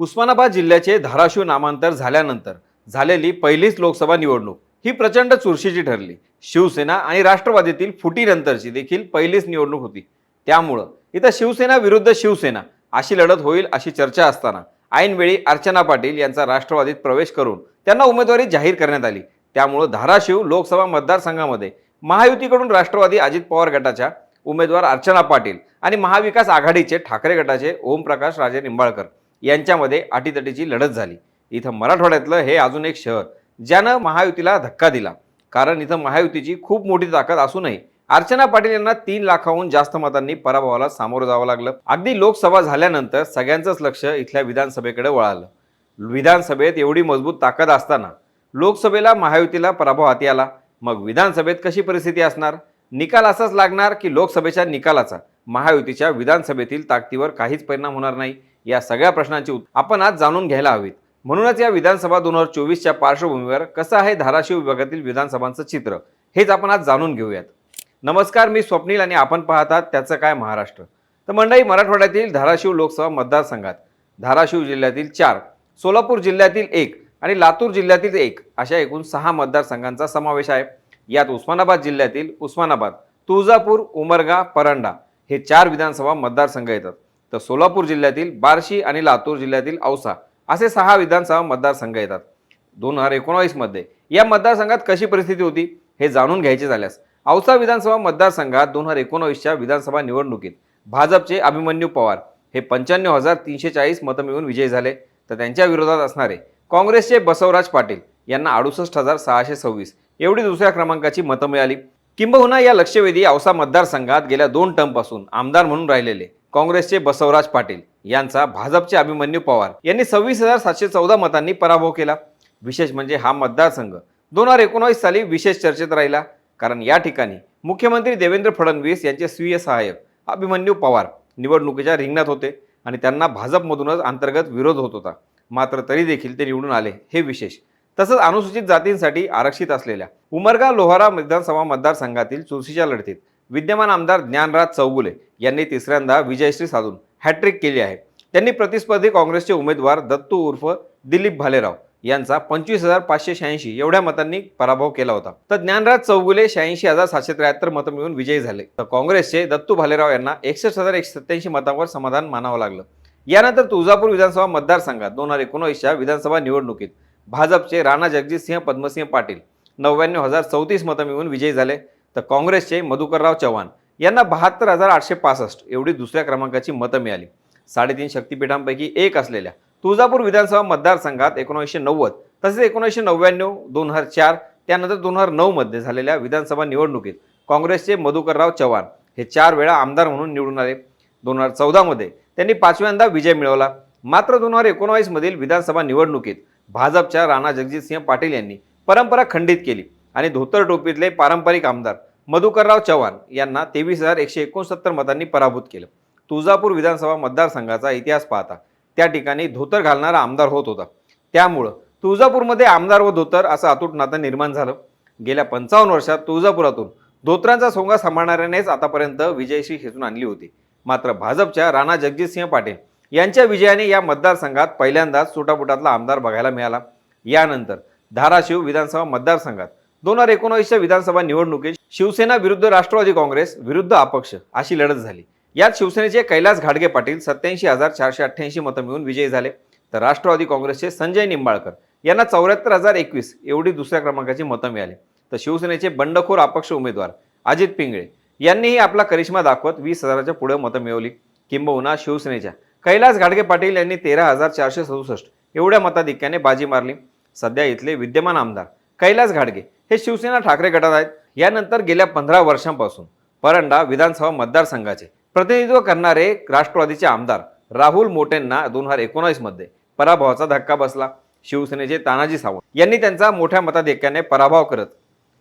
उस्मानाबाद जिल्ह्याचे धाराशिव नामांतर झाल्यानंतर झालेली पहिलीच लोकसभा निवडणूक ही प्रचंड चुरशीची ठरली. शिवसेना आणि राष्ट्रवादीतील फुटीनंतरची देखील पहिलीच निवडणूक होती. त्यामुळं इथं शिवसेना विरुद्ध शिवसेना अशी लढत होईल अशी चर्चा असताना ऐनवेळी अर्चना पाटील यांचा राष्ट्रवादीत प्रवेश करून त्यांना उमेदवारी जाहीर करण्यात आली. त्यामुळं धाराशिव लोकसभा मतदारसंघामध्ये महायुतीकडून राष्ट्रवादी अजित पवार गटाच्या उमेदवार अर्चना पाटील आणि महाविकास आघाडीचे ठाकरे गटाचे ओमप्रकाश राजे निंबाळकर यांच्यामध्ये अटीतटीची लढत झाली. इथं मराठवाड्यातलं हे अजून एक शहर ज्यानं महायुतीला धक्का दिला. कारण इथं महायुतीची खूप मोठी ताकद असूनही अर्चना पाटील यांना तीन लाखाहून जास्त मतांनी पराभवाला सामोरं जावं लागलं. अगदी लोकसभा झाल्यानंतर सगळ्यांचंच लक्ष इथल्या विधानसभेकडे वळालं. विधानसभेत एवढी मजबूत ताकद असताना लोकसभेला महायुतीला पराभव हाती आला. मग विधानसभेत कशी परिस्थिती असणार? निकाल असाच लागणार की लोकसभेच्या निकालाचा? महायुतीच्या विधानसभेतील ताकदीवर काहीच परिणाम होणार नाही. या सगळ्या प्रश्नांची आपण आज जाणून घ्यायला हवीत. म्हणूनच या विधानसभा दोन हजार चोवीसच्या पार्श्वभूमीवर कसं आहे धाराशिव विभागातील विधानसभांचं चित्र? हेच आपण आज जाणून घेऊयात. नमस्कार मी स्वप्नील आणि आपण पाहतात त्याचं काय महाराष्ट्र. तर मंडई मराठवाड्यातील धाराशिव लोकसभा मतदारसंघात धाराशिव जिल्ह्यातील चार सोलापूर जिल्ह्यातील एक आणि लातूर जिल्ह्यातील एक अशा एकूण सहा मतदारसंघांचा समावेश आहे. यात उस्मानाबाद जिल्ह्यातील उस्मानाबाद तुळजापूर उमरगा परंडा हे चार विधानसभा मतदारसंघ येतात. तर सोलापूर जिल्ह्यातील बार्शी आणि लातूर जिल्ह्यातील औसा असे सहा विधानसभा मतदारसंघ येतात. दोन हजार एकोणावीसमध्ये या मतदारसंघात कशी परिस्थिती होती हे जाणून घ्यायचे झाल्यास औसा विधानसभा मतदारसंघात दोन हजार एकोणावीसच्या विधानसभा निवडणुकीत भाजपचे अभिमन्यू पवार हे पंच्याण्णव हजार तीनशे चाळीस मतं मिळवून विजयी झाले. तर त्यांच्या विरोधात असणारे काँग्रेसचे बसवराज पाटील यांना अडुसष्ट हजार सहाशे सव्वीस एवढी दुसऱ्या क्रमांकाची मतं मिळाली. किंबहुना या लक्षवेधी औसा मतदारसंघात गेल्या दोन टर्मपासून आमदार म्हणून राहिलेले काँग्रेसचे बसवराज पाटील यांचा भाजपचे अभिमन्यू पवार यांनी सव्वीस हजार सातशे चौदा मतांनी पराभव केला. विशेष म्हणजे हा मतदारसंघ दोन हजार एकोणावीस साली विशेष चर्चेत राहिला. कारण या ठिकाणी मुख्यमंत्री देवेंद्र फडणवीस यांचे स्वीय सहाय्यक अभिमन्यू पवार निवडणुकीच्या रिंगणात होते आणि त्यांना भाजपमधूनच अंतर्गत विरोध होत होता. मात्र तरी देखील ते निवडून आले हे विशेष. तसंच अनुसूचित जातींसाठी आरक्षित असलेल्या उमरगा लोहारा विधानसभा मतदारसंघातील चुरशीच्या लढतीत विद्यमान आमदार ज्ञानराज चौगुले यांनी तिसऱ्यांदा विजयश्री साधून हॅट्रिक केली आहे. त्यांनी प्रतिस्पर्धी काँग्रेसचे उमेदवार दत्तू उर्फ दिलीप भालेराव यांचा पंचवीस हजार पाचशे शहाऐंशी एवढ्या मतांनी पराभव केला होता. तर ज्ञानराज चौगुले शहाऐंशी हजार सातशे त्र्याहत्तर मतं मिळून विजयी झाले. तर काँग्रेसचे दत्तू भालेराव यांना एकसष्ट हजार एकशे सत्याऐंशी मतांवर समाधान मानावं लागलं. यानंतर तुळजापूर विधानसभा मतदारसंघात दोन हजार एकोणवीसच्या विधानसभा निवडणुकीत भाजपचे राणा जगजितसिंह पद्मसिंह पाटील नव्याण्णव हजार चौतीस मतं मिळून विजयी झाले. तर काँग्रेसचे मधुकरराव चव्हाण यांना बहात्तर हजार आठशे पासष्ट एवढी दुसऱ्या क्रमांकाची मतं मिळाली. साडेतीन शक्तीपीठांपैकी एक असलेल्या तुळजापूर विधानसभा मतदारसंघात एकोणीसशे नव्वद तसेच एकोणीसशे नव्याण्णव दोन हजार चार त्यानंतर दोन हजार नऊमध्ये झालेल्या विधानसभा निवडणुकीत काँग्रेसचे मधुकरराव चव्हाण हे चार वेळा आमदार म्हणून निवडून आले. दोन हजार चौदामध्ये त्यांनी पाचव्यांदा विजय मिळवला. मात्र दोन हजार एकोणावीसमधील विधानसभा निवडणुकीत भाजपच्या राणा जगजितसिंह पाटील यांनी परंपरा खंडित केली. आणि धोतर टोपीतले पारंपरिक आमदार मधुकरराव चव्हाण यांना तेवीस हजार एकशे एकोणसत्तर मतांनी पराभूत केलं. तुळजापूर विधानसभा मतदारसंघाचा इतिहास पाहता त्या ठिकाणी धोतर घालणारा आमदार होत होता. त्यामुळं तुळजापूरमध्ये आमदार व धोतर असं अतूट नातं निर्माण झालं. गेल्या पंचावन्न वर्षात तुळजापुरातून धोत्रांचा सोंगा सांभाळणाऱ्यानेच आतापर्यंत विजयशी खेचून आणली होती. मात्र भाजपच्या राणा जगजितसिंह पाटील यांच्या विजयाने या मतदारसंघात पहिल्यांदाच सुटापुटातला आमदार बघायला मिळाला. यानंतर धाराशिव विधानसभा मतदारसंघात दोन हजार एकोणावीसच्या विधानसभा निवडणुकीत शिवसेना विरुद्ध राष्ट्रवादी काँग्रेस विरुद्ध अपक्ष अशी लढत झाली. यात शिवसेनेचे कैलास घाडगे पाटील सत्याऐंशी हजार चारशे अठ्ठ्याऐंशी मतं मिळून विजयी झाले. तर राष्ट्रवादी काँग्रेसचे संजय निंबाळकर यांना चौऱ्याहत्तर हजार एकवीस एवढी दुसऱ्या क्रमांकाची मतं मिळाली. तर शिवसेनेचे बंडखोर अपक्ष उमेदवार अजित पिंगळे यांनीही आपला करिश्मा दाखवत वीस हजाराच्या पुढे मतं मिळवली. किंबहुना शिवसेनेच्या कैलास घाडगे पाटील यांनी तेरा हजार चारशे सदुसष्ट एवढ्या मताधिक्याने बाजी मारली. सध्या इथले विद्यमान आमदार कैलास घाडगे हे शिवसेना ठाकरे गटात आहेत. यानंतर गेल्या पंधरा वर्षांपासून परंडा विधानसभा मतदारसंघाचे प्रतिनिधित्व करणारे राष्ट्रवादीचे आमदार राहुल मोटेंना दोन हजार एकोणावीसमध्ये पराभवाचा धक्का बसला. शिवसेनेचे तानाजी सावंत यांनी त्यांचा मोठ्या मताधिक्याने पराभव करत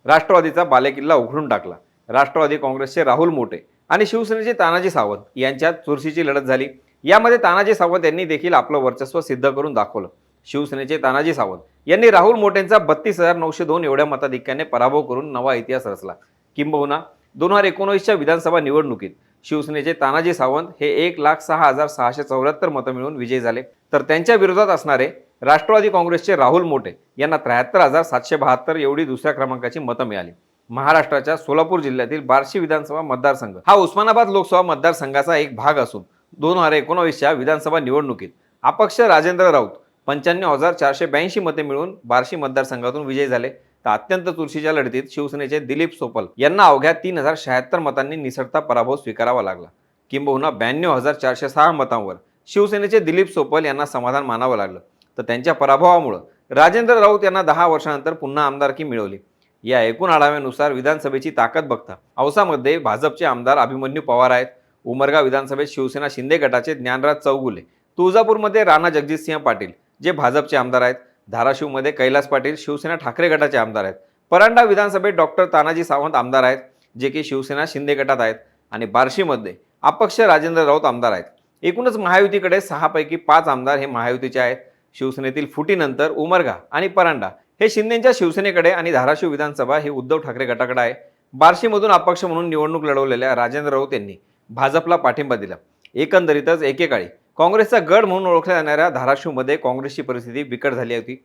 राष्ट्रवादीचा बालेकिल्ला उघडून टाकला. राष्ट्रवादी काँग्रेसचे राहुल मोटे आणि शिवसेनेचे तानाजी सावंत यांच्यात चुरशीची लढत झाली. यामध्ये तानाजी सावंत यांनी देखील आपलं वर्चस्व सिद्ध करून दाखवलं. शिवसेनेचे तानाजी सावंत यांनी राहुल मोटेंचा बत्तीस हजार नऊशे दोन एवढ्या मताधिक्याने पराभव करून नवा इतिहास रचला. किंबहुना दोन हजार एकोणीसच्या विधानसभा निवडणुकीत शिवसेनेचे तानाजी सावंत हे एक लाख सहा हजार सहाशे चौऱ्याहत्तर मतं मिळून विजयी झाले. तर त्यांच्या विरोधात असणारे राष्ट्रवादी काँग्रेसचे राहुल मोटे यांना त्र्याहत्तर हजार सातशे बहात्तर एवढी दुसऱ्या क्रमांकाची मतं मिळाली. महाराष्ट्राच्या सोलापूर जिल्ह्यातील बार्शी विधानसभा मतदारसंघ हा उस्मानाबाद लोकसभा मतदारसंघाचा एक भाग असून दोन हजार एकोणावीसच्या विधानसभा निवडणुकीत अपक्ष राजेंद्र राऊत पंच्याण्णव हजार चारशे ब्याऐंशी मते मिळून बार्शी मतदारसंघातून विजयी झाले. तर अत्यंत चुरशीच्या लढतीत शिवसेनेचे दिलीप सोपल यांना अवघ्या तीन हजार शहात्तर मतांनी निसरता पराभव स्वीकारावा लागला. किंबहुना ब्याण्णव हजार चारशे सहा मतांवर शिवसेनेचे दिलीप सोपल यांना समाधान मानावं लागलं. तर त्यांच्या पराभवामुळं राजेंद्र राऊत यांना दहा वर्षानंतर पुन्हा आमदारकी मिळवली. या एकूण आढाव्यानुसार विधानसभेची ताकद बघता औसामध्ये भाजपचे आमदार अभिमन्यू पवार आहेत. उमरगा विधानसभेत शिवसेना शिंदे गटाचे ज्ञानराज चौगुले. तुळजापूरमध्ये राणा जगजितसिंह पाटील. जे भाजपचे आमदार आहेत धाराशिवमध्ये कैलास पाटील शिवसेना ठाकरे गटाचे आमदार आहेत. परांडा विधानसभेत डॉक्टर तानाजी सावंत आमदार आहेत जे की शिवसेना शिंदे गटात आहेत आणि बार्शीमध्ये अपक्ष राजेंद्र राऊत आमदार आहेत. एकूणच महायुतीकडे सहापैकी पाच आमदार हे महायुतीचे आहेत. शिवसेनेतील फुटीनंतर उमरगा आणि परांडा हे शिंदेच्या शिवसेनेकडे आणि धाराशिव विधानसभा हे उद्धव ठाकरे गटाकडे आहे. बार्शीमधून अपक्ष म्हणून निवडणूक लढवलेल्या राजेंद्र राऊत यांनी भाजपला पाठिंबा दिला. एकंदरीतच एकेकाळी काँग्रेसचा गड म्हणून ओळखल्या जाणाऱ्या धाराशिवमध्ये काँग्रेसची परिस्थिती बिकट झाली होती.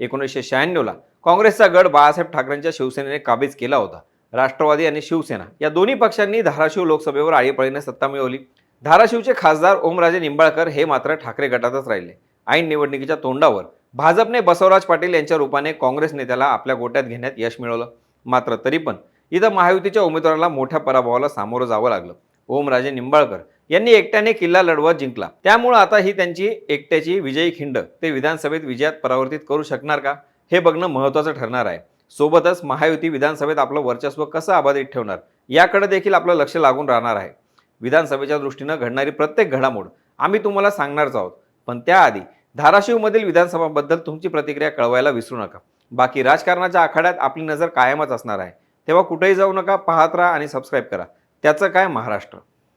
एकोणीसशे शहाण्णवला काँग्रेसचा गड बाळासाहेब ठाकरेंच्या शिवसेनेने काबीज केला होता. राष्ट्रवादी आणि शिवसेना या दोन्ही पक्षांनी धाराशिव लोकसभेवर आळीपाळीने सत्ता मिळवली. धाराशिवचे खासदार ओमराजे निंबाळकर हे मात्र ठाकरे गटातच राहिले. ऐन निवडणुकीच्या तोंडावर भाजपने बसवराज पाटील यांच्या रूपाने काँग्रेस नेत्याला आपल्या गोट्यात घेण्यात यश मिळवलं. मात्र तरी पण इथं महायुतीच्या उमेदवाराला मोठ्या पराभवाला सामोरं जावं लागलं. ओमराजे निंबाळकर यांनी एकट्याने किल्ला लढवत जिंकला. त्यामुळे आता ही त्यांची एकट्याची विजयी खिंड ते विधानसभेत विजयात परावर्तित करू शकणार का? हे बघणं महत्त्वाचं ठरणार आहे. सोबतच महायुती विधानसभेत आपलं वर्चस्व कसं अबाधित ठेवणार? याकडे देखील आपलं लक्ष लागून राहणार आहे. विधानसभेच्या दृष्टीनं घडणारी प्रत्येक घडामोड आम्ही तुम्हाला सांगणारच आहोत. पण त्याआधी धाराशिवमधील विधानसभाबद्दल तुमची प्रतिक्रिया कळवायला विसरू नका. बाकी राजकारणाच्या आखाड्यात आपली नजर कायमच असणार आहे. तेव्हा कुठेही जाऊ नका पाहत राहा आणि सबस्क्राईब करा. त्याचं काय महाराष्ट्र?